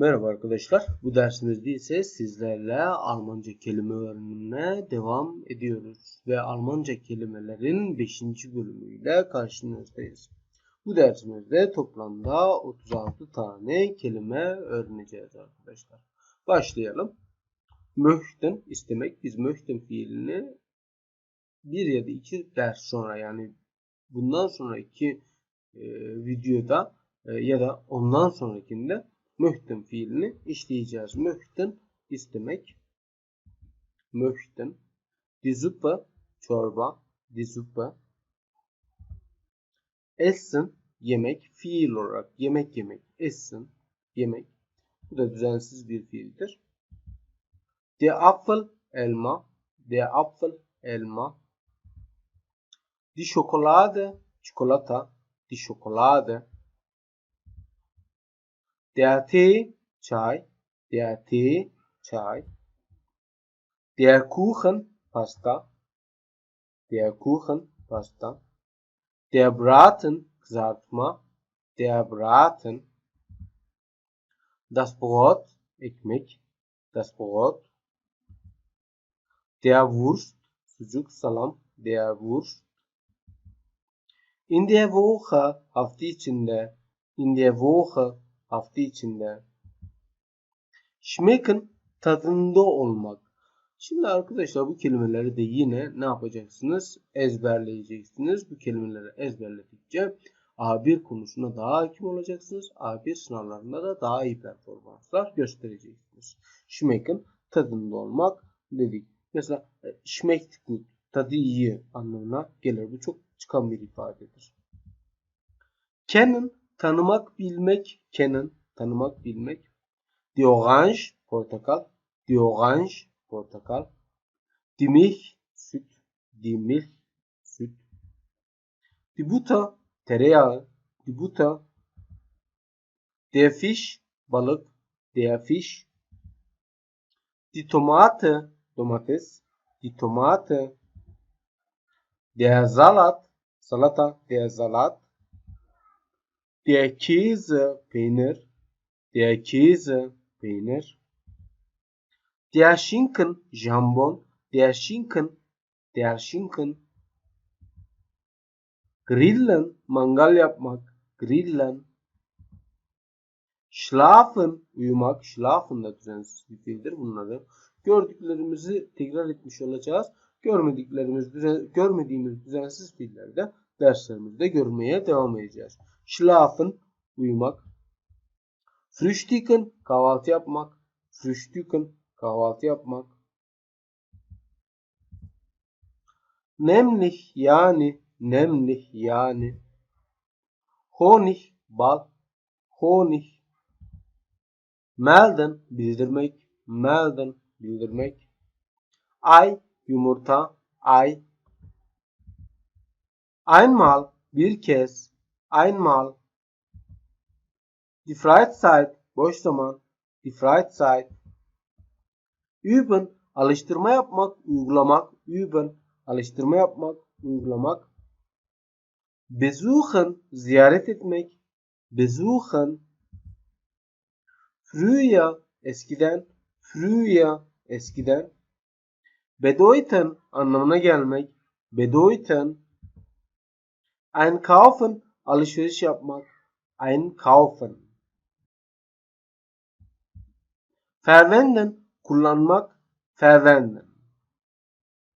Merhaba arkadaşlar. Bu dersimizde ise sizlerle Almanca kelime öğrenimine devam ediyoruz. Ve Almanca kelimelerin 5. bölümüyle karşınızdayız. Bu dersimizde toplamda 36 tane kelime öğreneceğiz arkadaşlar. Başlayalım. Möchten istemek. Biz möchten fiilini bir ya da iki ders sonra yani bundan sonraki e, videoda e, ya da ondan sonrakinde möchten fiilini işleyeceğiz. Möchten istemek. Möchten. Die Suppe çorba. Die Suppe. Essen yemek. Fiil olarak yemek yemek. Essen yemek. Bu da düzensiz bir fiildir. Der Apfel elma. Der Apfel elma. Die Schokolade çikolata. Die Schokolade. Der Tee çay. Der Tee çay. Der Kuchen pasta. Der Kuchen pasta. Der Braten kızartma. Der Braten. Das Brot ekmek. Das Brot. Der Wurst sucuk salam. Der Wurst. In der Woche hafta içinde. In der Woche hafta içinde. Schmecken tadında olmak. Şimdi arkadaşlar bu kelimeleri de yine ne yapacaksınız? Ezberleyeceksiniz. Bu kelimeleri ezberledikçe A1 konusuna daha hakim olacaksınız. A1 sınavlarında da daha iyi performanslar göstereceksiniz. Schmecken tadında olmak dedik. Mesela e, schmeckt gut tadı iyi anlamına gelir. Bu çok çıkan bir ifadedir. Kennen tanımak bilmek kennen tanımak bilmek. Die Orange portakal. Die Orange portakal. Die Milch süt. Die Milch süt. Die Butter tereyağı. Der Fisch balık. Der Fisch. Die Tomate domates. Die Tomate. Der Salat salata. Der Salat. Der Käse peynir. Der Käse peynir. Der Schinken jambon. Der Schinken. Der Schinken. Grillen mangal yapmak. Grillen. Schlafen uyumak. Schlafen da düzensiz bir fiildir bunları. Gördüklerimizi tekrar etmiş olacağız. Görmediklerimiz, düzen, görmediğimiz düzensiz fiillerde derslerimizde görmeye devam edeceğiz. Schlafen uyumak. Frühstücken kahvaltı yapmak. Frühstücken kahvaltı yapmak. Nämlich yani nämlich yani. Honig bal. Honig. Melden bildirmek. Melden bildirmek. Ay yumurta. Ay. Einmal bir kez. Einmal. Die Freizeit boş zaman. Die Freizeit. Üben alıştırma yapmak, uygulamak. Üben alıştırma yapmak, uygulamak. Besuchen ziyaret etmek. Besuchen. Früher eskiden. Früher eskiden. Bedeuten anlamına gelmek. Bedeuten. Einkaufen alışveriş yapmak. Einkaufen. Verwenden kullanmak. Verwenden.